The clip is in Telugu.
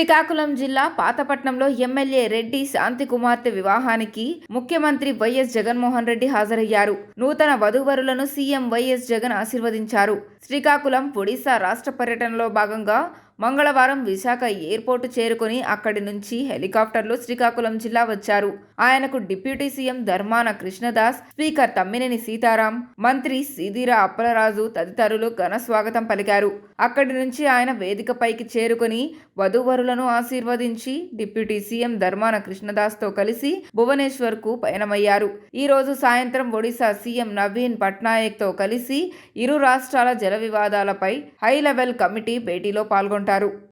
శ్రీకాకుళం జిల్లా పాతపట్నంలో ఎమ్మెల్యే రెడ్డి శాంతి కుమార్తె వివాహానికి ముఖ్యమంత్రి వైఎస్ జగన్మోహన్ రెడ్డి హాజరయ్యారు. నూతన వధూవరులను సీఎం వైఎస్ జగన్ ఆశీర్వదించారు. శ్రీకాకుళం ఒడిశా రాష్ట్ర పర్యటనలో భాగంగా మంగళవారం విశాఖ ఎయిర్పోర్టు చేరుకుని అక్కడి నుంచి హెలికాప్టర్లో శ్రీకాకుళం జిల్లా వచ్చారు. ఆయనకు deputy CM Dharmana Krishnadas speaker Tammineni Sitaram మంత్రి సిదిర అప్పలరాజు తదితరులు ఘన స్వాగతం పలికారు. అక్కడి నుంచి ఆయన వేదికపైకి చేరుకుని వధూవరులను ఆశీర్వదించి డిప్యూటీ సీఎం ధర్మాన కృష్ణదాస్తో కలిసి భువనేశ్వర్కు పయనమయ్యారు. ఈ రోజు సాయంత్రం ఒడిశా సీఎం నవీన్ పట్నాయక్తో కలిసి ఇరు రాష్ట్రాల జల వివాదాలపై హై లెవెల్ కమిటీ భేటీలో పాల్గొంటారు. apontaram